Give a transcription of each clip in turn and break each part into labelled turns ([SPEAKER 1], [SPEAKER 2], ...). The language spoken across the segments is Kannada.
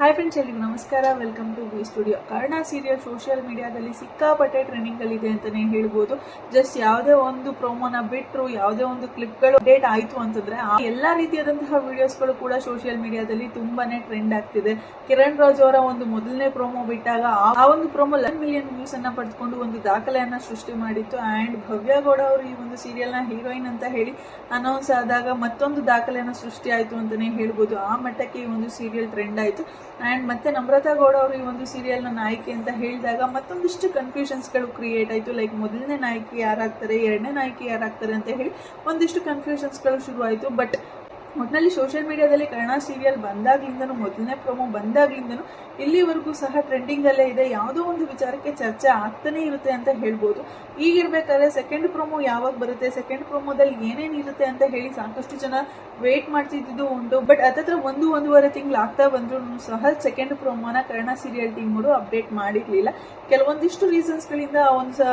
[SPEAKER 1] ಹಾಯ್ ಫ್ರೆಂಡ್ಸ್ ಎಲ್ರಿಗೂ ನಮಸ್ಕಾರ. Welcome to V studio Karna serial social ಮೀಡಿಯಾದಲ್ಲಿ ಸಿಕ್ಕಾಪಟ್ಟೆ ಟ್ರೆಂಡಿಂಗಲ್ಲಿದೆ ಅಂತಲೇ ಹೇಳ್ಬೋದು. ಜಸ್ಟ್ ಯಾವುದೇ ಒಂದು ಪ್ರೋಮೋನ ಬಿಟ್ಟರು ಯಾವುದೇ ಒಂದು ಕ್ಲಿಪ್ಗಳು ಅಪ್ಡೇಟ್ ಆಯ್ತು ಅಂತಂದ್ರೆ ಆ ಎಲ್ಲ ರೀತಿಯಾದಂತಹ ವಿಡಿಯೋಸ್ಗಳು ಕೂಡ ಸೋಷಿಯಲ್ ಮೀಡಿಯಾದಲ್ಲಿ ತುಂಬಾನೇ ಟ್ರೆಂಡ್ ಆಗ್ತಿದೆ. ಕಿರಣ್ ರಾಜ್ ಅವರ ಒಂದು ಮೊದಲನೇ ಪ್ರೋಮೋ ಬಿಟ್ಟಾಗ ಆ- ಒಂದು ಪ್ರೋಮೋ ಲೆವೆನ್ ಮಿಲಿಯನ್ ವ್ಯೂಸ್ ಅನ್ನು ಪಡೆದುಕೊಂಡು ಒಂದು ದಾಖಲೆಯನ್ನು ಸೃಷ್ಟಿ ಮಾಡಿತ್ತು. ಆ್ಯಂಡ್ ಭವ್ಯ ಗೌಡ ಅವರು ಈ ಒಂದು ಸೀರಿಯಲ್ನ ಹೀರೋಯಿನ್ ಅಂತ ಹೇಳಿ ಅನೌನ್ಸ್ ಆದಾಗ ಮತ್ತೊಂದು ದಾಖಲೆಯನ್ನು ಸೃಷ್ಟಿ ಆಯಿತು ಅಂತಲೇ ಹೇಳ್ಬೋದು. ಆ ಮಟ್ಟಕ್ಕೆ ಈ ಒಂದು ಸೀರಿಯಲ್ ಟ್ರೆಂಡ್ ಆಯ್ತು. ಅಂಡ್ ಮತ್ತೆ ನಮ್ರತಾ ಗೌಡ ಅವರು ಈ ಒಂದು ಸೀರಿಯಲ್ನ ನಾಯಕಿ ಅಂತ ಹೇಳಿದಾಗ ಮತ್ತೊಂದಿಷ್ಟು ಕನ್ಫ್ಯೂಷನ್ಸ್ಗಳು ಕ್ರಿಯೇಟ್ ಆಯಿತು. ಲೈಕ್ ಮೊದಲನೇ ನಾಯಕಿ ಯಾರಾಗ್ತಾರೆ, ಎರಡನೇ ನಾಯಕಿ ಯಾರಾಗ್ತಾರೆ ಅಂತ ಹೇಳಿ ಒಂದಿಷ್ಟು ಕನ್ಫ್ಯೂಷನ್ಸ್ಗಳು ಶುರುವಾಯಿತು. ಬಟ್ ಒಟ್ಟಿನಲ್ಲಿ ಸೋಷಿಯಲ್ ಮೀಡಿಯಾದಲ್ಲಿ ಕನ್ನಡ ಸೀರಿಯಲ್ ಬಂದಾಗ್ಲಿಂದನೂ, ಮೊದಲನೇ ಪ್ರೊಮೋ ಬಂದಾಗ್ಲಿಂದನೂ ಇಲ್ಲಿವರೆಗೂ ಸಹ ಟ್ರೆಂಡಿಂಗ್ ಅಲ್ಲೇ ಇದೆ. ಯಾವುದೋ ಒಂದು ವಿಚಾರಕ್ಕೆ ಚರ್ಚೆ ಆಗ್ತಾನೆ ಇರುತ್ತೆ ಅಂತ ಹೇಳ್ಬೋದು. ಈಗಿರ್ಬೇಕಾದ್ರೆ ಸೆಕೆಂಡ್ ಪ್ರೊಮೋ ಯಾವಾಗ ಬರುತ್ತೆ? ಸೆಕೆಂಡ್ ಪ್ರೊಮೋದಲ್ಲಿ ಏನೇನು ಇರುತ್ತೆ ಅಂತ ಹೇಳಿ ಸಾಕಷ್ಟು ಜನ ವೇಟ್ ಮಾಡ್ತಿದ್ದು ಉಂಟು. ಬಟ್ ಅದತ್ರ ಒಂದು ಒಂದೂವರೆ ತಿಂಗಳು ಆಗ್ತಾ ಬಂದ್ರು ಸಹ ಸೆಕೆಂಡ್ ಪ್ರೊಮೋನ ಕನ್ನಡ ಸೀರಿಯಲ್ ಟೀಮ್ ಅವರು ಅಪ್ಡೇಟ್ ಮಾಡಿರಲಿಲ್ಲ. ಕೆಲವೊಂದಿಷ್ಟು ರೀಸನ್ಸ್ ಗಳಿಂದ ಆ ಒಂದು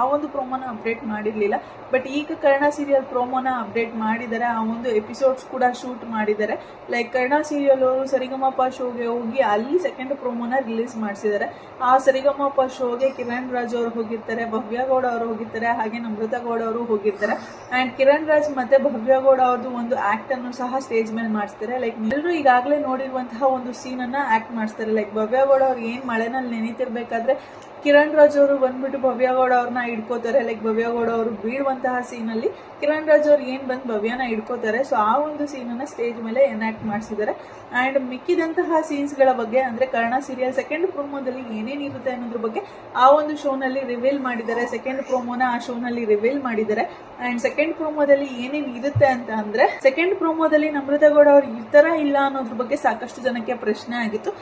[SPEAKER 1] ಆ ಒಂದು ಪ್ರೊಮೋನ ಅಪ್ಡೇಟ್ ಮಾಡಿರಲಿಲ್ಲ. ಬಟ್ ಈಗ ಕನ್ನಡ ಸೀರಿಯಲ್ ಪ್ರೊಮೋನ ಅಪ್ಡೇಟ್ ಮಾಡಿದರೆ ಆ ಒಂದು ಎಪಿಸೋಡ್ಸ್ ಕೂಡ ಶೂಟ್ ಮಾಡಿದ್ದಾರೆ. ಲೈಕ್ ಕನ್ನಡ ಸೀರಿಯಲ್ ಅವರು ಸರಿಗಮಪ ಶೋಗೆ ಹೋಗಿ ಅಲ್ಲಿ ಸೆಕೆಂಡ್ ಪ್ರೊಮೋನ ರಿಲೀಸ್ ಮಾಡಿಸಿದ್ದಾರೆ. ಆ ಸರಿಗಮಪ ಶೋಗೆ ಕಿರಣ್ ರಾಜ್ ಅವರು ಹೋಗಿರ್ತಾರೆ, ಭವ್ಯ ಗೌಡ ಅವರು ಹೋಗಿರ್ತಾರೆ, ಹಾಗೆ ನಮೃತ ಗೌಡ ಅವರು ಹೋಗಿರ್ತಾರೆ. ಅಂಡ್ ಕಿರಣ್ ರಾಜ್ ಮತ್ತೆ ಭವ್ಯ ಗೌಡ ಅವ್ರದ್ದು ಒಂದು ಆಕ್ಟ್ ಅನ್ನು ಸಹ ಸ್ಟೇಜ್ ಮೇಲೆ ಮಾಡಿಸ್ತಾರೆ ಲೈಕ್ ಎಲ್ಲರೂ ಈಗಾಗಲೇ ನೋಡಿರುವಂತಹ ಒಂದು ಸೀನ್ ಅನ್ನ ಆಕ್ಟ್ ಮಾಡಿಸ್ತಾರೆ ಲೈಕ್ ಭವ್ಯ ಗೌಡ ಅವ್ರು ಏನ್ ಮಳೆನಲ್ಲಿ ನೆನೀತಿರ್ಬೇಕಾದ್ರೆ ಕಿರಣ್ ರಾಜ್ ಅವರು ಬಂದ್ಬಿಟ್ಟು ಭವ್ಯ ಗೌಡ ಅವ್ರನ್ನ ಹಿಡ್ಕೋತಾರೆ. ಲೈಕ್ ಭವ್ಯ ಗೌಡ ಅವರು ಬೀಳುವಂತಹ ಸೀನ್ ಅಲ್ಲಿ ಕಿರಣ್ ರಾಜ್ ಅವ್ರು ಏನ್ ಬಂದ್ ಭವ್ಯನ ಹಿಡ್ಕೋತಾರೆ. ಸೊ ಆ ಒಂದು ಸೀನ್ ಅನ್ನ ಸ್ಟೇಜ್ ಮೇಲೆ ಎನ್ಯಾಕ್ಟ್ ಮಾಡಿಸಿದ್ದಾರೆ. ಅಂಡ್ ಮಿಕ್ಕಿದಂತಹ ಸೀನ್ಸ್ಗಳ ಬಗ್ಗೆ ಅಂದ್ರೆ ಕರ್ಣ ಸೀರಿಯಲ್ ಸೆಕೆಂಡ್ ಪ್ರೋಮೋದಲ್ಲಿ ಏನೇನ್ ಇರುತ್ತೆ ಅನ್ನೋದ್ರ ಬಗ್ಗೆ ಆ ಒಂದು ಶೋನಲ್ಲಿ ರಿವೀಲ್ ಮಾಡಿದ್ದಾರೆ. ಸೆಕೆಂಡ್ ಪ್ರೋಮೋನ ಆ ಶೋನಲ್ಲಿ ರಿವೀಲ್ ಮಾಡಿದ್ದಾರೆ. ಅಂಡ್ ಸೆಕೆಂಡ್ ಪ್ರೋಮೋದಲ್ಲಿ ಏನೇನು ಇರುತ್ತೆ ಅಂತ ಅಂದ್ರೆ ಸೆಕೆಂಡ್ ಪ್ರೋಮೋದಲ್ಲಿ ನಮ್ರತಾ ಗೌಡ ಅವ್ರು ಇರ್ತಾರ ಇಲ್ಲ ಅನ್ನೋದ್ರ ಬಗ್ಗೆ ಸಾಕಷ್ಟು ಜನಕ್ಕೆ ಪ್ರಶ್ನೆ ಆಗಿತ್ತು.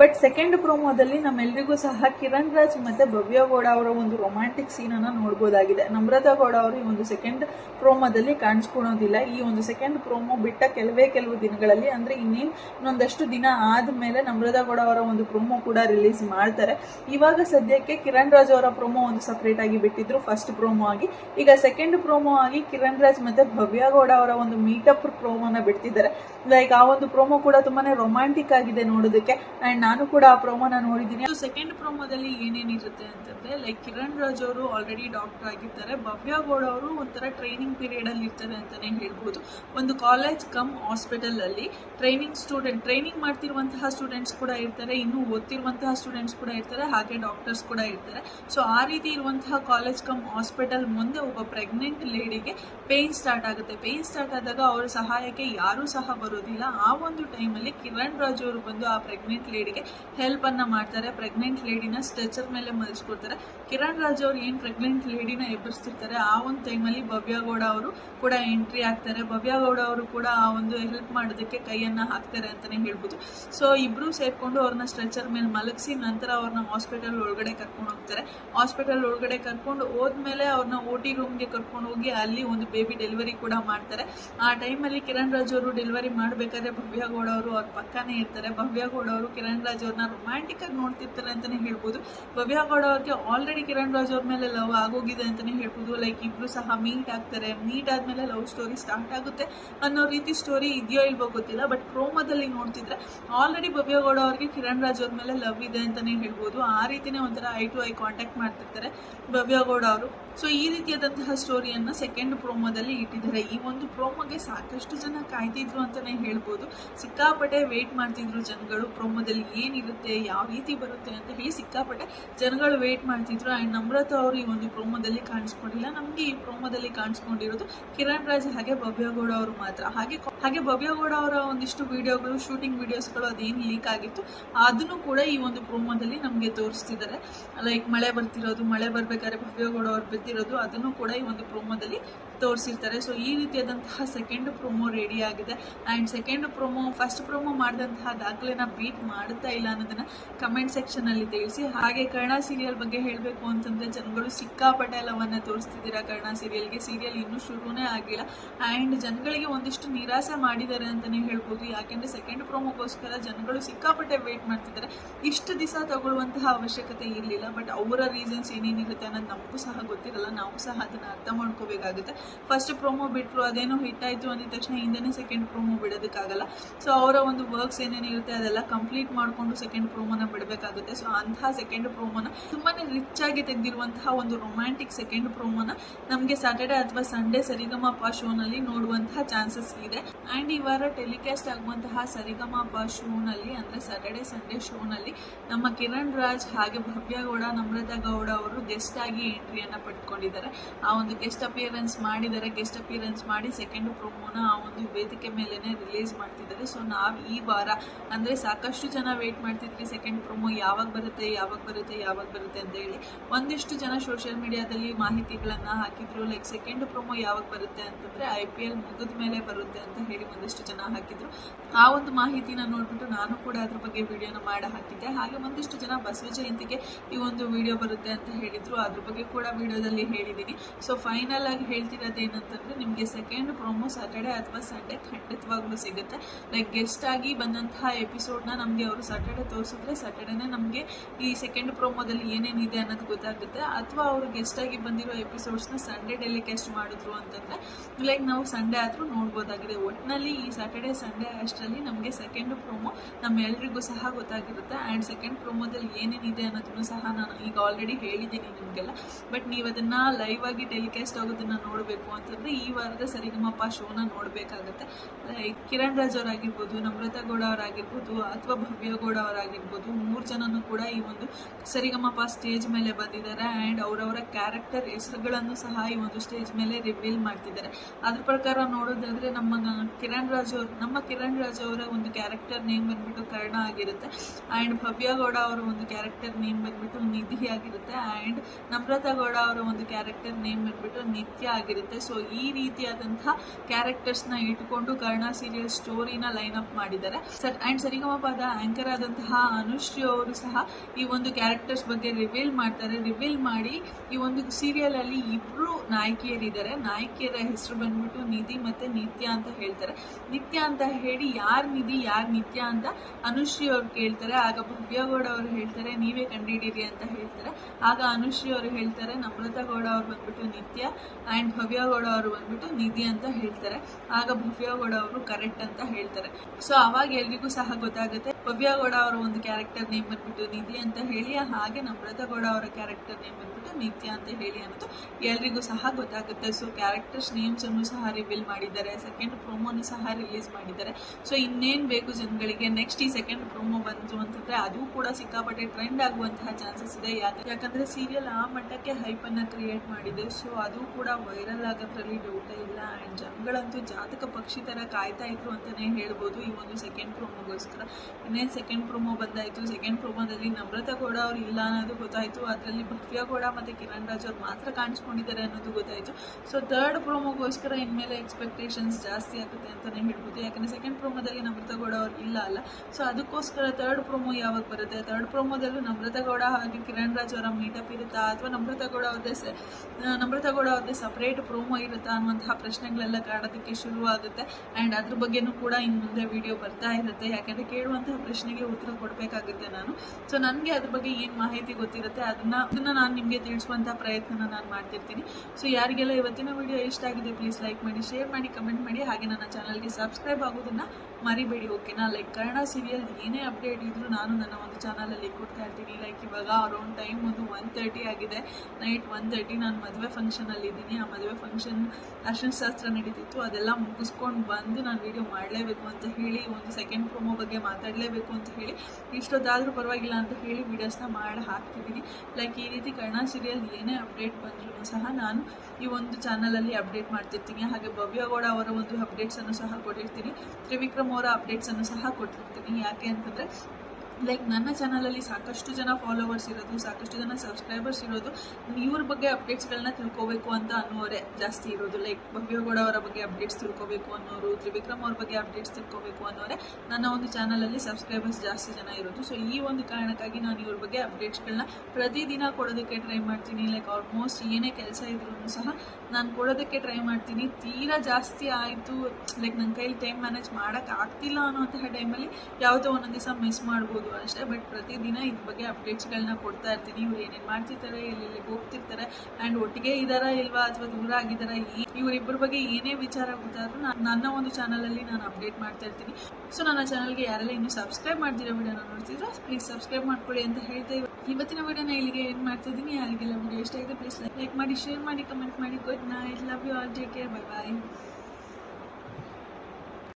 [SPEAKER 1] ಬಟ್ ಸೆಕೆಂಡ್ ಪ್ರೋಮೋದಲ್ಲಿ ನಮ್ಮೆಲ್ರಿಗೂ ಸಹ ಕಿರಣ್ ರಾಜ್ ಮತ್ತೆ ಭವ್ಯ ಗೌಡ ಅವರ ಒಂದು ರೊಮ್ಯಾಂಟಿಕ್ ಸೀನನ್ನು ನೋಡ್ಬೋದಾಗಿದೆ. ನಮ್ರತಾ ಗೌಡ ಅವರು ಈ ಒಂದು ಸೆಕೆಂಡ್ ಪ್ರೋಮೋದಲ್ಲಿ ಕಾಣಿಸ್ಕೊಳೋದಿಲ್ಲ. ಈ ಒಂದು ಸೆಕೆಂಡ್ ಪ್ರೋಮೋ ಬಿಟ್ಟ ಕೆಲವೇ ಕೆಲವು ದಿನಗಳಲ್ಲಿ, ಅಂದ್ರೆ ಇನ್ನೇನು ಇನ್ನೊಂದಷ್ಟು ದಿನ ಆದಮೇಲೆ ನಮ್ರತಾ ಗೌಡ ಅವರ ಒಂದು ಪ್ರೋಮೋ ಕೂಡ ರಿಲೀಸ್ ಮಾಡ್ತಾರೆ. ಇವಾಗ ಸದ್ಯಕ್ಕೆ ಕಿರಣ್ ರಾಜ್ ಅವರ ಪ್ರೋಮೋ ಒಂದು ಸಪ್ರೇಟ್ ಆಗಿ ಬಿಟ್ಟಿದ್ರು ಫಸ್ಟ್ ಪ್ರೋಮೋ ಆಗಿ. ಈಗ ಸೆಕೆಂಡ್ ಪ್ರೋಮೋ ಆಗಿ ಕಿರಣ್ ರಾಜ್ ಮತ್ತೆ ಭವ್ಯ ಗೌಡ ಅವರ ಒಂದು ಮೀಟಪ್ ಪ್ರೋಮೋನ ಬಿಡ್ತಿದ್ದಾರೆ. ಲೈಕ್ ಆ ಒಂದು ಪ್ರೋಮೋ ಕೂಡ ತುಂಬಾನೇ ರೊಮ್ಯಾಂಟಿಕ್ ಆಗಿದೆ ನೋಡೋದಕ್ಕೆ. ಅಂಡ್ ನಾನು ಕೂಡ ಆ ಪ್ರೋಮೋನ ನೋಡಿದ್ದೀನಿ. ಸೆಕೆಂಡ್ ಪ್ರೋಮೋದಲ್ಲಿ ಏನೇನಿರುತ್ತೆ ಅಂತಂದ್ರೆ ಲೈಕ್ ಕಿರಣ್ ರಾಜ್ ಅವರು ಆಲ್ರೆಡಿ ಡಾಕ್ಟರ್ ಆಗಿರ್ತಾರೆ. ಭವ್ಯ ಗೌಡ ಅವರು ಒಂಥರ ಟ್ರೈನಿಂಗ್ ಪೀರಿಯಡ್ ಅಲ್ಲಿ ಇರ್ತಾರೆ ಅಂತಾನೆ ಹೇಳ್ಬೋದು. ಒಂದು ಕಾಲೇಜ್ ಕಮ್ ಹಾಸ್ಪಿಟಲ್ ಅಲ್ಲಿ ಟ್ರೈನಿಂಗ್ ಸ್ಟೂಡೆಂಟ್ ಟ್ರೈನಿಂಗ್ ಮಾಡ್ತಿರುವಂತಹ ಸ್ಟೂಡೆಂಟ್ಸ್ ಕೂಡ ಇರ್ತಾರೆ. ಇನ್ನು ಓದ್ತಿರುವಂತಹ ಸ್ಟೂಡೆಂಟ್ಸ್ ಕೂಡ ಇರ್ತಾರೆ. ಹಾಗೆ ಡಾಕ್ಟರ್ಸ್ ಕೂಡ ಇರ್ತಾರೆ. ಸೊ ಆ ರೀತಿ ಇರುವಂತಹ ಕಾಲೇಜ್ ಕಮ್ ಹಾಸ್ಪಿಟಲ್ ಮುಂದೆ ಒಬ್ಬ ಪ್ರೆಗ್ನೆಂಟ್ ಲೇಡಿಗೆ ಪೇನ್ ಸ್ಟಾರ್ಟ್ ಆಗುತ್ತೆ. ಪೇನ್ ಸ್ಟಾರ್ಟ್ ಆದಾಗ ಅವರ ಸಹಾಯಕ್ಕೆ ಯಾರೂ ಸಹ ಬರೋದಿಲ್ಲ ಆ ಒಂದು ಟೈಮಲ್ಲಿ ಕಿರಣ್ ರಾಜ್ ಅವರು ಬಂದು ಆ ಪ್ರೆಗ್ನೆಂಟ್ ಲೇಡಿಗೆ ಹೆಲ್ಪ್ ಅನ್ನ ಮಾಡ್ತಾರೆ. ಪ್ರೆಗ್ನೆಂಟ್ ಲೇಡಿನ ಸ್ಟ್ರೆಚರ್ ಮೇಲೆ ಮಲಗಿಸ್ಕೊಡ್ತಾರೆ ಕಿರಣ್ ರಾಜ್ ಅವರು ಏನ್ ಪ್ರೆಗ್ನೆಂಟ್ ಲೇಡಿನ ಎಬ್ಬರಿಸ್ತಿರ್ತಾರೆ ಆ ಒಂದು ಟೈಮಲ್ಲಿ ಭವ್ಯ ಗೌಡ ಅವರು ಕೂಡ ಎಂಟ್ರಿ ಆಗ್ತಾರೆ. ಭವ್ಯ ಗೌಡ ಅವರು ಕೂಡ ಆ ಒಂದು ಹೆಲ್ಪ್ ಮಾಡೋದಕ್ಕೆ ಕೈಯನ್ನ ಹಾಕ್ತಾರೆ ಅಂತಾನೆ ಹೇಳ್ಬೋದು. ಸೊ ಇಬ್ರು ಸೇರ್ಕೊಂಡು ಅವ್ರನ್ನ ಸ್ಟ್ರೆಚರ್ ಮೇಲೆ ಮಲಗಿಸಿ ನಂತರ ಅವ್ರನ್ನ ಹಾಸ್ಪಿಟಲ್ ಒಳಗಡೆ ಕರ್ಕೊಂಡು ಹೋಗ್ತಾರೆ. ಹಾಸ್ಪಿಟಲ್ ಒಳಗಡೆ ಕರ್ಕೊಂಡು ಹೋದ್ಮೇಲೆ ಅವ್ರನ್ನ ಓ ಟಿ ರೂಮ್ಗೆ ಕರ್ಕೊಂಡು ಹೋಗಿ ಅಲ್ಲಿ ಒಂದು ಬೇಬಿ ಡೆಲಿವರಿ ಕೂಡ ಮಾಡ್ತಾರೆ. ಆ ಟೈಮಲ್ಲಿ ಕಿರಣ್ ರಾಜ್ ಅವರು ಡೆಲಿವರಿ ಮಾಡ್ಬೇಕಾದ್ರೆ ಭವ್ಯ ಗೌಡ ಅವರು ಅವ್ರ ಪಕ್ಕನೇ ಇರ್ತಾರೆ. ಭವ್ಯ ಗೌಡ ಅವರು ಕಿರಣ್ ರಾಜ್ ಅವ್ರನ್ನ ರೊಮ್ಯಾಂಟಿಕ್ ಆಗಿ ನೋಡ್ತಿರ್ತಾರೆ ಅಂತಾನೆ ಹೇಳ್ಬೋದು. ಭವ್ಯ ಗೌಡ ಅವ್ರಿಗೆ ಆಲ್ರೆಡಿ ಕಿರಣ್ ರಾಜ್ ಅವ್ರ ಮೇಲೆ ಲವ್ ಆಗೋಗಿದೆ ಅಂತಾನೆ ಹೇಳ್ಬೋದು. ಲೈಕ್ ಇಬ್ರು ಸಹ ಮೀಟ್ ಆಗ್ತಾರೆ. ಮೀಟ್ ಆದ್ಮೇಲೆ ಲವ್ ಸ್ಟೋರಿ ಸ್ಟಾರ್ಟ್ ಆಗುತ್ತೆ ಅನ್ನೋ ರೀತಿ ಸ್ಟೋರಿ ಇದೆಯೋ ಇಲ್ವೋ ಗೊತ್ತಿಲ್ಲ ಬಟ್ ಪ್ರೋಮೋದಲ್ಲಿ ನೋಡ್ತಿದ್ರೆ ಆಲ್ರೆಡಿ ಭವ್ಯ ಗೌಡ ಅವ್ರಿಗೆ ಕಿರಣ್ ರಾಜ್ ಅವ್ರ ಮೇಲೆ ಲವ್ ಇದೆ ಅಂತಾನೆ ಹೇಳ್ಬೋದು. ಆ ರೀತಿನೇ ಒಂಥರ ಐ ಟು ಐ ಕಾಂಟ್ಯಾಕ್ಟ್ ಮಾಡ್ತಿರ್ತಾರೆ ಭವ್ಯ ಗೌಡ ಅವರು. ಸೊ ಈ ರೀತಿಯಾದಂತಹ ಸ್ಟೋರಿಯನ್ನು ಸೆಕೆಂಡ್ ಪ್ರೋಮೋದಲ್ಲಿ ಇಟ್ಟಿದ್ದಾರೆ. ಈ ಒಂದು ಪ್ರೋಮೋಗೆ ಸಾಕಷ್ಟು ಜನ ಕಾಯ್ತಿದ್ರು ಅಂತಾನೆ ಹೇಳ್ಬೋದು. ಸಿಕ್ಕಾಪಟ್ಟೆ ವೇಟ್ ಮಾಡ್ತಿದ್ರು ಜನಗಳು. ಪ್ರೋಮೋದಲ್ಲಿ ಏನಿರುತ್ತೆ, ಯಾವ ರೀತಿ ಬರುತ್ತೆ ಅಂತ ಹೇಳಿ ಸಿಕ್ಕಾಪಟ್ಟೆ ಜನಗಳು ವೇಟ್ ಮಾಡ್ತಿದ್ರು. ಆ್ಯಂಡ್ ನಮ್ರತ ಅವರು ಈ ಒಂದು ಪ್ರೋಮೋದಲ್ಲಿ ಕಾಣಿಸ್ಕೊಂಡಿಲ್ಲ. ನಮಗೆ ಈ ಪ್ರೋಮೋದಲ್ಲಿ ಕಾಣಿಸ್ಕೊಂಡಿರೋದು ಕಿರಣ್ ರಾಜ್ ಹಾಗೆ ಭವ್ಯ ಗೌಡ ಅವರು ಮಾತ್ರ. ಹಾಗೆ ಹಾಗೆ ಭವ್ಯ ಗೌಡ ಅವರ ಒಂದಿಷ್ಟು ವಿಡಿಯೋಗಳು ಶೂಟಿಂಗ್ ವಿಡಿಯೋಸ್ಗಳು ಅದೇನು ಲೀಕ್ ಆಗಿತ್ತು, ಅದನ್ನು ಕೂಡ ಈ ಒಂದು ಪ್ರೋಮೋದಲ್ಲಿ ನಮಗೆ ತೋರಿಸ್ತಿದ್ದಾರೆ. ಲೈಕ್ ಮಳೆ ಬರ್ತಿರೋದು, ಮಳೆ ಬರ್ಬೇಕಾದ್ರೆ ಭವ್ಯ ಗೌಡ ಅವ್ರು ಬಿದ್ದಿರೋದು, ಅದನ್ನು ಕೂಡ ಈ ಒಂದು ಪ್ರೋಮೋದಲ್ಲಿ ತೋರಿಸಿರ್ತಾರೆ. ಸೊ ಈ ರೀತಿಯಾದಂತಹ ಸೆಕೆಂಡ್ ಪ್ರೊಮೋ ರೆಡಿ ಆಗಿದೆ. And second promo first promo ಮಾಡಿದಂತಹ ದಾಖಲೆನ ಬೀಟ್ ಮಾಡ್ತಾ ಇಲ್ಲ ಅನ್ನೋದನ್ನ ಕಮೆಂಟ್ ಸೆಕ್ಷನ್ ಅಲ್ಲಿ ತಿಳಿಸಿ. ಹಾಗೆ ಕರ್ಣ ಸೀರಿಯಲ್ ಬಗ್ಗೆ ಹೇಳಬೇಕು ಅಂತಂದ್ರೆ, ಜನಗಳು ಸಿಕ್ಕಾಪಟ್ಟೆ ಎಲ್ಲವನ್ನು ತೋರಿಸ್ತಿದ್ದೀರಾ ಕರ್ಣ ಸೀರಿಯಲ್ಗೆ ಸೀರಿಯಲ್ ಇನ್ನೂ ಶುರುನೇ ಆಗಿಲ್ಲ. ಆ್ಯಂಡ್ ಜನಗಳಿಗೆ ಒಂದಿಷ್ಟು ನಿರಾಸೆ ಮಾಡಿದ್ದಾರೆ ಅಂತಾನೆ ಹೇಳ್ಬೋದು. ಯಾಕೆಂದ್ರೆ ಸೆಕೆಂಡ್ ಪ್ರೊಮೋಗೋಸ್ಕರ ಜನಗಳು ಸಿಕ್ಕಾಪಟ್ಟೆ ವೇಟ್ ಮಾಡ್ತಿದ್ದಾರೆ. ಇಷ್ಟು ದಿವಸ ತಗೊಳ್ಳುವಂತಹ ಅವಶ್ಯಕತೆ ಇರಲಿಲ್ಲ. ಬಟ್ ಅವರ ರೀಸನ್ಸ್ ಏನೇನಿರುತ್ತೆ ಅನ್ನೋದು ನಮಗೂ ಸಹ ಗೊತ್ತಿರಲ್ಲ. ನಾವು ಸಹ ಅದನ್ನು ಅರ್ಥ ಮಾಡ್ಕೋಬೇಕಾಗುತ್ತೆ. ಫಸ್ಟ್ ಪ್ರೋಮೋ ಬಿಟ್ಟರು ಅದೇನೋ ಹಿಟ್ ಆಯಿತು ಅಂದಿದ ತಕ್ಷಣ ಹಿಂದೆನೇ ಸೆಕೆಂಡ್ ಪ್ರೋಮೋ ಬಿಡೋದಕ್ಕಾಗಲ್ಲ. ಸೊ ಅವರ ಒಂದು ವರ್ಕ್ಸ್ ಏನೇನಿರುತ್ತೆ ಅದೆಲ್ಲ ಕಂಪ್ಲೀಟ್ ಮಾಡಿಕೊಂಡು ಸೆಕೆಂಡ್ ಪ್ರೋಮೋನ ಬಿಡಬೇಕಾಗುತ್ತೆ. ಸೊ ಅಂತಹ ಸೆಕೆಂಡ್ ಪ್ರೋಮೋನ ತುಂಬಾ ರಿಚ್ ಆಗಿ ತೆಗೆದಿರುವಂತಹ ಒಂದು ರೊಮ್ಯಾಂಟಿಕ್ ಸೆಕೆಂಡ್ ಪ್ರೋಮೋನ ನಮಗೆ ಸಾಟರ್ಡೆ ಅಥವಾ ಸಂಡೇ ಸರಿಗಮಪ ಶೋನಲ್ಲಿ ನೋಡುವಂತಹ ಚಾನ್ಸಸ್ ಇದೆ. ಆ್ಯಂಡ್ ಈ ವಾರ ಟೆಲಿಕಾಸ್ಟ್ ಆಗುವಂತಹ ಸರಿಗಮಪ ಶೋನಲ್ಲಿ ಅಂದರೆ ಸ್ಯಾಟರ್ಡೆ ಸಂಡೇ ಶೋನಲ್ಲಿ ನಮ್ಮ ಕಿರಣ್ ರಾಜ್ ಹಾಗೆ ಭವ್ಯ ಗೌಡ, ನಮ್ರತಾ ಗೌಡ ಅವರು ಗೆಸ್ಟ್ ಆಗಿ ಎಂಟ್ರಿಯನ್ನು ಪಡ್ಕೊಂಡಿದ್ದಾರೆ. ಆ ಒಂದು ಗೆಸ್ಟ್ ಅಪಿಯರೆನ್ಸ್ ಮಾಡಿದ್ದಾರೆ ಗೆಸ್ಟ್ ಅಪಿಯರೆನ್ಸ್ ಮಾಡಿ ಸೆಕೆಂಡ್ ಪ್ರೋಮೋನ ಆ ಒಂದು ವೇದಿಕೆ ಮೇಲೇ ರಿಲೀಸ್ ಮಾಡ್ತಿದ್ದಾರೆ. ಸೊ ನಾವು ಈ ವಾರ ಅಂದರೆ ಸಾಕಷ್ಟು ಜನ ವೇಟ್ ಮಾಡ್ತಿದ್ವಿ ಸೆಕೆಂಡ್ ಪ್ರೋಮೋ ಯಾವಾಗ ಬರುತ್ತೆ ಯಾವಾಗ ಬರುತ್ತೆ ಯಾವಾಗ ಬರುತ್ತೆ ಅಂತ ಹೇಳಿ. ಒಂದಿಷ್ಟು ಜನ ಸೋಷಿಯಲ್ ಮೀಡಿಯಾದಲ್ಲಿ ಮಾಹಿತಿಗಳನ್ನು ಹಾಕಿದ್ರು ಲೈಕ್ ಸೆಕೆಂಡ್ ಪ್ರೋಮೋ ಯಾವಾಗ ಬರುತ್ತೆ ಅಂತಂದರೆ ಐ ಪಿ ಎಲ್ ಮುಗಿದ ಮೇಲೆ ಬರುತ್ತೆ ಅಂತ ಹೇಳಿ ಒಂದಿಷ್ಟು ಜನ ಹಾಕಿದ್ರು. ಆ ಒಂದು ಮಾಹಿತಿನ ನೋಡಿಬಿಟ್ಟು ನಾನು ಕೂಡ ಅದ್ರ ಬಗ್ಗೆ ವಿಡಿಯೋನ ಮಾಡಿ ಹಾಕಿದ್ದೆ. ಹಾಗೆ ಒಂದಿಷ್ಟು ಜನ ಬಸವ ಜಯಂತಿಗೆ ಈ ಒಂದು ವಿಡಿಯೋ ಬರುತ್ತೆ ಅಂತ ಹೇಳಿದ್ರು. ಅದ್ರ ಬಗ್ಗೆ ಕೂಡ ವಿಡಿಯೋದಲ್ಲಿ ಹೇಳಿದ್ದೀನಿ. ಸೊ ಫೈನಲ್ ಆಗಿ ಹೇಳ್ತಿರೋದು ಏನಂತಂದ್ರೆ, ನಿಮಗೆ ಸೆಕೆಂಡ್ ಪ್ರೋಮೋ ಸ್ಯಾಟರ್ಡೆ ಅಥವಾ ಸಂಡೇ ಖಂಡಿತವಾಗ್ಲೂ ಸಿಗುತ್ತೆ. ಲೈಕ್ ಗೆಸ್ಟ್ ಆಗಿ ಬಂದಂತಹ ಎಪಿಸೋಡ್ನ ನಮಗೆ ಅವರು ಸ್ಯಾಟರ್ಡೆ ತೋರಿಸಿದ್ರೆ ಸ್ಯಾಟರ್ಡೆನೇ ನಮಗೆ ಈ ಸೆಕೆಂಡ್ ಪ್ರೋಮೋದಲ್ಲಿ ಏನೇನಿದೆ ಅನ್ನೋದು ಗೊತ್ತಾಗುತ್ತೆ. ಅಥವಾ ಅವರು ಗೆಸ್ಟ್ ಆಗಿ ಬಂದಿರೋ ಎಪಿಸೋಡ್ಸ್ನ ಸಂಡೇ ಟೆಲಿಕಾಸ್ಟ್ ಮಾಡಿದ್ರು ಅಂತಂದ್ರೆ ಲೈಕ್ ನಾವು ಸಂಡೇ ಆದರೂ ನೋಡ್ಬೋದಾಗಿದೆ. ಒಟ್ಟಿನಲ್ಲಿ ಈ ಸ್ಯಾಟರ್ಡೆ ಸಂಡೇ ಅಷ್ಟರಲ್ಲಿ ನಮಗೆ ಸೆಕೆಂಡ್ ಪ್ರೋಮೋ ನಮ್ಮೆಲ್ಲರಿಗೂ ಸಹ ಗೊತ್ತಾಗಿರುತ್ತೆ. ಆ್ಯಂಡ್ ಸೆಕೆಂಡ್ ಪ್ರೋಮೋದಲ್ಲಿ ಏನೇನಿದೆ ಅನ್ನೋದನ್ನು ಸಹ ನಾನು ಈಗ ಆಲ್ರೆಡಿ ಹೇಳಿದ್ದೀನಿ ನಿಮಗೆಲ್ಲ. ಬಟ್ ನೀವು ಅದನ್ನು ಲೈವ್ ಆಗಿ ಟೆಲಿಕಾಸ್ಟ್ ಆಗೋದನ್ನು ನೋಡಬೇಕು. ಅಂತಂದರೆ ಈ ವಾರದ ಸರಿಗಮಪ ಶೋನ ನೋಡಬೇಕಾಗುತ್ತೆ. ಕಿರಣ್ ರಾಜ್ ಅವರಾಗಿರ್ಬೋದು, ನಮ್ರತಾ ಗೌಡ ಅವರಾಗಿರ್ಬೋದು, ಅಥವಾ ಭವ್ಯ ಗೌಡ ಅವರಾಗಿರ್ಬೋದು, ಮೂರು ಜನನು ಕೂಡ ಈ ಒಂದು ಸರಿಗಮಪ ಸ್ಟೇಜ್ ಮೇಲೆ ಬಂದಿದ್ದಾರೆ ಆ್ಯಂಡ್ ಅವರವರ ಕ್ಯಾರೆಕ್ಟರ್ ಹೆಸರುಗಳನ್ನು ಸಹ ಈ ಒಂದು ಸ್ಟೇಜ್ ಮೇಲೆ ರಿವೀಲ್ ಮಾಡ್ತಿದ್ದಾರೆ. ಅದ್ರ ಪ್ರಕಾರ ನೋಡೋದಾದ್ರೆ ನಮ್ಮ ಕಿರಣ್ ರಾಜ್ ಅವ್ರ, ನಮ್ಮ ಕಿರಣ್ ರಾಜ್ ಅವರ ಒಂದು ಕ್ಯಾರೆಕ್ಟರ್ ನೇಮ್ ಬಂದ್ಬಿಟ್ಟು ಕರ್ಣ ಆಗಿರುತ್ತೆ ಆ್ಯಂಡ್ ಭವ್ಯ ಗೌಡ ಅವರ ಒಂದು ಕ್ಯಾರೆಕ್ಟರ್ ನೇಮ್ ಬಂದ್ಬಿಟ್ಟು ನಿಧಿ ಆಗಿರುತ್ತೆ ಆ್ಯಂಡ್ ನಮ್ರತಾ ಗೌಡ ಅವರ ಒಂದು ಕ್ಯಾರೆಕ್ಟರ್ ನೇಮ್ ಬಂದ್ಬಿಟ್ಟು ನಿತ್ಯ ಆಗಿರುತ್ತೆ. ಸೊ ಈ ರೀತಿಯಾದಂತಹ ಕ್ಯಾರೆಕ್ಟರ್ಸ್ನ ಇಟ್ಕೊಂಡು ಕರ್ಣ ಸೀರಿಯಲ್ ಸ್ಟೋರಿನ ಲೈನ್ ಅಪ್ ಮಾಡಿದ್ದಾರೆ. ಸರ್ ಆ್ಯಂಡ್ ಸರಿಗಮಪದ ಆಂಕರ್ ಆದಂತಹ ಅನುಶ್ರೀ ಅವರು ಸಹ ಈ ಒಂದು ಕ್ಯಾರೆಕ್ಟರ್ಸ್ ಬಗ್ಗೆ ರಿವೀಲ್ ಮಾಡ್ತಾರೆ. ರಿವೀಲ್ ಮಾಡಿ ಈ ಒಂದು ಸೀರಿಯಲ್ ಅಲ್ಲಿ ಇಬ್ರು ನಾಯಕಿಯರಿದ್ದಾರೆ. ನಾಯಕಿಯರ ಹೆಸರು ಬಂದ್ಬಿಟ್ಟು ನಿಧಿ ಮತ್ತೆ ನಿತ್ಯ ಅಂತ ಹೇಳ್ತಾರೆ. ನಿತ್ಯ ಅಂತ ಹೇಳಿ ಯಾರ್ ನಿಧಿ, ಯಾರ್ ನಿತ್ಯ ಅಂತ ಅನುಶ್ರೀ ಅವ್ರು ಕೇಳ್ತಾರೆ. ಆಗ ಭವ್ಯಗೌಡ ಅವರು ಹೇಳ್ತಾರೆ, ನೀವೇ ಕಂಡಿಡೀರಿ ಅಂತ ಹೇಳ್ತಾರೆ. ಆಗ ಅನುಶ್ರೀ ಅವರು ಹೇಳ್ತಾರೆ, ನಮ್ರತಾ ಗೌಡ ಅವ್ರು ಬಂದ್ಬಿಟ್ಟು ನಿತ್ಯ ಆ್ಯಂಡ್ ಭವ್ಯಗೌಡ ಅವರು ಬಂದ್ಬಿಟ್ಟು ನಿಧಿ ಅಂತ ಹೇಳ್ತಾರೆ. ಆಗ ಭವ್ಯಗೌಡ ಅವರು ಕರೆಕ್ಟ್ ಅಂತ ಹೇಳ್ತಾರೆ. ಸೊ ಅವಾಗ ಎಲ್ರಿಗೂ ಸಹ ಗೊತ್ತಾಗುತ್ತೆ. ಭವ್ಯಗೌಡ ಅವರ ಒಂದು ಕ್ಯಾರೆಕ್ಟರ್ ನೇಮ್ ಬಂದ್ಬಿಟ್ಟು ನಿಧಿ ಅಂತ ಹೇಳಿ, ಹಾಗೆ ನಮ್ರತಾ ಗೌಡ ಅವರ ಕ್ಯಾರೆಕ್ಟರ್ ನೇಮ್ ಬಂದ್ಬಿಟ್ಟು ನಿತ್ಯ ಅಂತ ಹೇಳಿ ಅನ್ನೋದು ಎಲ್ರಿಗೂ ಸಹ ಗೊತ್ತಾಗುತ್ತೆ. ಸೊ ಕ್ಯಾರೆಕ್ಟರ್ಸ್ ನೇಮ್ಸ್ ಅನ್ನು ಸಹ ರಿವೀಲ್ ಮಾಡಿದ್ದಾರೆ. ಸೆಕೆಂಡ್ ಪ್ರೋಮೋನು ಸಹ ರಿಲೀಸ್ ಮಾಡಿದ್ದಾರೆ. ಸೊ ಇನ್ನೇನು ಬೇಕು ಜನಗಳಿಗೆ? ನೆಕ್ಸ್ಟ್ ಈ ಸೆಕೆಂಡ್ ಪ್ರೋಮೋ ಬಂತು ಅಂತಂದ್ರೆ ಅದು ಕೂಡ ಸಿಕ್ಕಾಪಟ್ಟೆ ಟ್ರೆಂಡ್ ಆಗುವಂತಹ ಚಾನ್ಸಸ್ ಇದೆ. ಯಾಕೆ ಯಾಕಂದ್ರೆ ಸೀರಿಯಲ್ ಆ ಮಟ್ಟಕ್ಕೆ ಹೈಪ್ ಅನ್ನ ಕ್ರಿಯೇಟ್ ಮಾಡಿದೆ. ಸೊ ಅದು ಕೂಡ ವೈರಲ್ ಆಗೋದ್ರಲ್ಲಿ ಡೌಟ್ ಇಲ್ಲ ಆ್ಯಂಡ್ ಜನಗಳಂತೂ ಜಾತಕ ಪಕ್ಷಿ ಥರ ಕಾಯ್ತಾ ಇದ್ರು ಅಂತಾನೆ ಹೇಳ್ಬೋದು. ಈ ಒಂದು ಸೆಕೆಂಡ್ ಪ್ರೋಮೋಗೋಸ್ಕರ ಇನ್ನೇನು ಸೆಕೆಂಡ್ ಪ್ರೋಮೋ ಬಂದಾಯಿತು? ಸೆಕೆಂಡ್ ಪ್ರೊಮೋದಲ್ಲಿ ನಮ್ರತಾ ಗೌಡ ಅವ್ರು ಇಲ್ಲ ಅನ್ನೋದು ಗೊತ್ತಾಯಿತು. ಅದರಲ್ಲಿ ಭವ್ಯ ಗೌಡ ಮತ್ತು ಕಿರಣ್ ರಾಜ್ ಅವ್ರು ಮಾತ್ರ ಕಾಣಿಸ್ಕೊಂಡಿದ್ದಾರೆ ಅನ್ನೋದು ಗೊತ್ತಾಯಿತು. ಸೊ ಥರ್ಡ್ ಪ್ರೋಮೋಗೋಸ್ಕರ ಇನ್ಮೇಲೆ ಎಕ್ಸ್ಪೆಕ್ಟೇಷನ್ಸ್ ಜಾಸ್ತಿ ಆಗುತ್ತೆ ಅಂತಲೇ ಹೇಳ್ಬೋದು. ಯಾಕಂದರೆ ಸೆಕೆಂಡ್ ಪ್ರೊಮೋದಲ್ಲಿ ನಮ್ರತಾ ಗೌಡ ಅವ್ರು ಇಲ್ಲ ಅಲ್ಲ. ಸೊ ಅದಕ್ಕೋಸ್ಕರ ಥರ್ಡ್ ಪ್ರೊಮೋ ಯಾವಾಗ ಬರುತ್ತೆ? ಥರ್ಡ್ ಪ್ರೊಮೋದಲ್ಲೂ ನಮ್ರತಾ ಗೌಡ ಹಾಗೆ ಕಿರಣ್ ರಾಜ್ ಅವರ ಮೀಟಪ್ ಇರುತ್ತಾ? ಅಥವಾ ನಮ್ರತಾ ಗೌಡ ಅವ್ರದ್ದೇ ನಮ್ರತಾ ಗೌಡ ಅವ್ರದ್ದೇ ಸಪ್ರೇಟ್ ಪ್ರೋಮೋ ಇರುತ್ತಾ ಅನ್ನುವಂತಹ ಪ್ರಶ್ನೆಗಳೆಲ್ಲ ಕಾಡೋದಕ್ಕೆ ಶುರು ಆಗುತ್ತೆ ಆ್ಯಂಡ್ ಅದ್ರ ಬಗ್ಗೆನೂ ಕೂಡ ಇನ್ನು ಮುಂದೆ ವಿಡಿಯೋ ಬರ್ತಾ ಇರುತ್ತೆ. ಯಾಕಂದರೆ ಕೇಳುವಂತಹ ಪ್ರಶ್ನೆಗೆ ಉತ್ತರ ಕೊಡಬೇಕಾಗುತ್ತೆ ನಾನು. ಸೊ ನನಗೆ ಅದ್ರ ಬಗ್ಗೆ ಏನು ಮಾಹಿತಿ ಗೊತ್ತಿರುತ್ತೆ, ಅದನ್ನ ಅದನ್ನ ನಾನು ನಿಮಗೆ ತಿಳಿಸುವಂಥ ಪ್ರಯತ್ನ ನಾನು ಮಾಡ್ತಿರ್ತೀನಿ. ಸೊ ಯಾರಿಗೆಲ್ಲ ಇವತ್ತಿನ ವಿಡಿಯೋ ಇಷ್ಟ ಆಗಿದೆ ಪ್ಲೀಸ್ ಲೈಕ್ ಮಾಡಿ ಶೇರ್ ಮಾಡಿ ಕಮೆಂಟ್ ಮಾಡಿ. ಹಾಗೆ ನನ್ನ ಚಾನಲ್ಗೆ ಸಬ್ಸ್ಕ್ರೈಬ್ ಆಗೋದನ್ನ ಮರಿಬೇಡಿ ಓಕೆನಾ ಲೈಕ್ ಕನ್ನಡ ಸೀರಿಯಲ್ ಏನೇ ಅಪ್ಡೇಟ್ ಇದ್ರೂ ನಾನು ನನ್ನ ಒಂದು ಚಾನಲಲ್ಲಿ ಕೊಡ್ತಾ ಇರ್ತೀನಿ. ಲೈಕ್ ಇವಾಗ ಅರೌಂಡ್ ಟೈಮ್ ಒಂದು ಒನ್ ತರ್ಟಿ ಆಗಿದೆ. ನೈಟ್ ಒನ್ ತರ್ಟಿ ನಾನು ಮದುವೆ ಫಂಕ್ಷನಲ್ಲಿ ಇದ್ದೀನಿ. ಆ ಮದುವೆ ಫಂಕ್ಷನ್ ಅರ್ಶನ್ ಶಾಸ್ತ್ರ ನಡೀತಿತ್ತು ಅದೆಲ್ಲ ಮುಗಿಸ್ಕೊಂಡು ಬಂದು ನಾನು ವಿಡಿಯೋ ಮಾಡಲೇಬೇಕು ಅಂತ ಹೇಳಿ, ಒಂದು ಸೆಕೆಂಡ್ ಪ್ರೊಮೋ ಬಗ್ಗೆ ಮಾತಾಡಲೇಬೇಕು ಅಂತ ಹೇಳಿ, ಇಷ್ಟೊತ್ತಾದರೂ ಪರವಾಗಿಲ್ಲ ಅಂತ ಹೇಳಿ ವೀಡಿಯೋಸ್ನ ಮಾಡಿ ಹಾಕ್ತಿದ್ದೀನಿ ಲೈಕ್ ಈ ರೀತಿ ಕನ್ನಡ ಸೀರಿಯಲ್ ಏನೇ ಅಪ್ಡೇಟ್ ಬಂದರೂ ಸಹ ನಾನು ಈ ಒಂದು ಚಾನಲಲ್ಲಿ ಅಪ್ಡೇಟ್ ಮಾಡ್ತಿರ್ತೀನಿ. ಹಾಗೆ ಭವ್ಯಗೌಡ ಅವರ ಒಂದು ಅಪ್ಡೇಟ್ಸನ್ನು ಸಹ ಕೊಟ್ಟಿರ್ತೀನಿ. ತ್ರಿವಿಕ್ರಮ್ ಅವರ ಅಪ್ಡೇಟ್ಸನ್ನು ಸಹ ಕೊಟ್ಟಿರ್ತೀನಿ. ಯಾಕೆ ಅಂತಂದರೆ ಲೈಕ್ ನನ್ನ ಚಾನಲಲ್ಲಿ ಸಾಕಷ್ಟು ಜನ ಫಾಲೋವರ್ಸ್ ಇರೋದು, ಸಾಕಷ್ಟು ಜನ ಸಬ್ಸ್ಕ್ರೈಬರ್ಸ್ ಇರೋದು, ಇವ್ರ ಬಗ್ಗೆ ಅಪ್ಡೇಟ್ಸ್ಗಳನ್ನ ತಿಳ್ಕೋಬೇಕು ಅಂತ ಅನ್ನೋರೇ ಜಾಸ್ತಿ ಇರೋದು. ಲೈಕ್ ಭವ್ಯಗೌಡ ಅವರ ಬಗ್ಗೆ ಅಪ್ಡೇಟ್ಸ್ ತಿಳ್ಕೋಬೇಕು ಅನ್ನೋರು, ತ್ರಿವಿಕ್ರಮ್ ಅವ್ರ ಬಗ್ಗೆ ಅಪ್ಡೇಟ್ಸ್ ತಿಳ್ಕೋಬೇಕು ಅನ್ನೋರೆ, ನನ್ನ ಒಂದು ಚಾನಲಲ್ಲಿ ಸಬ್ಸ್ಕ್ರೈಬರ್ಸ್ ಜಾಸ್ತಿ ಜನ ಇರೋದು. ಸೊ ಈ ಒಂದು ಕಾರಣಕ್ಕಾಗಿ ನಾನು ಇವ್ರ ಬಗ್ಗೆ ಅಪ್ಡೇಟ್ಸ್ಗಳನ್ನ ಪ್ರತಿದಿನ ಕೊಡೋದಕ್ಕೆ ಟ್ರೈ ಮಾಡ್ತೀನಿ. ಲೈಕ್ ಆಲ್ಮೋಸ್ಟ್ ಏನೇ ಕೆಲಸ ಇದ್ರೂ ಸಹ ನಾನು ಕೊಡೋದಕ್ಕೆ ಟ್ರೈ ಮಾಡ್ತೀನಿ. ತೀರಾ ಜಾಸ್ತಿ ಆಯಿತು. ಲೈಕ್ ನನ್ನ ಕೈಲಿ ಟೈಮ್ ಮ್ಯಾನೇಜ್ ಮಾಡೋಕ್ಕಾಗ್ತಿಲ್ಲ ಅನ್ನೋಂತಹ ಟೈಮಲ್ಲಿ ಯಾವುದೋ ಒಂದೊಂದು ದಿವಸ ಮಿಸ್ ಮಾಡ್ಬೋದು ಅಷ್ಟೇ ಬಟ್ ಪ್ರತಿದಿನ ಇದ್ರ ಬಗ್ಗೆ ಅಪ್ಡೇಟ್ಸ್ಗಳನ್ನ ಕೊಡ್ತಾ ಇರ್ತೀನಿ. ಇವ್ರು ಏನೇನು ಮಾಡ್ತಿರ್ತಾರೆ, ಎಲ್ಲೆಲ್ಲಿ ಹೋಗ್ತಿರ್ತಾರೆ ಆ್ಯಂಡ್ ಒಟ್ಟಿಗೆ ಇದ್ದಾರಾ ಇಲ್ವಾ, ಅಥವಾ ದೂರ ಆಗಿದ್ದಾರಾ ಇವರಿಬ್ಬರ ಬಗ್ಗೆ ಏನೇ ವಿಚಾರ ಗೊತ್ತಾದ್ರೂ ನಾನು ನನ್ನ ಒಂದು ಚಾನಲಲ್ಲಿ ನಾನು ಅಪ್ಡೇಟ್ ಮಾಡ್ತಾ ಇರ್ತೀನಿ. ಸೊ ನನ್ನ ಚಾನಲ್ಗೆ ಯಾರೆಲ್ಲ ಇನ್ನೂ ಸಬ್ಸ್ಕ್ರೈಬ್ ಮಾಡ್ತಿರೋ ವಿಡಿಯೋನ ನೋಡ್ತಿದ್ರು ಪ್ಲೀಸ್ ಸಬ್ಸ್ಕ್ರೈಬ್ ಮಾಡ್ಕೊಳ್ಳಿ ಅಂತ ಹೇಳ್ತಾ ಇವ- ಇವತ್ತಿನ ವಿಡಿಯೋನ ಇಲ್ಲಿಗೆ ಏನು ಮಾಡ್ತಿದ್ದೀನಿ ಯಾರಿಗೆಲ್ಲ ವಿಡಿಯೋ ಇಷ್ಟ ಆಗಿದೆ ಪ್ಲೀಸ್ ಲೈಕ್ ಮಾಡಿ ಶೇರ್ ಮಾಡಿ ಕಮೆಂಟ್ ಮಾಡಿ. Good night love you all take care bye bye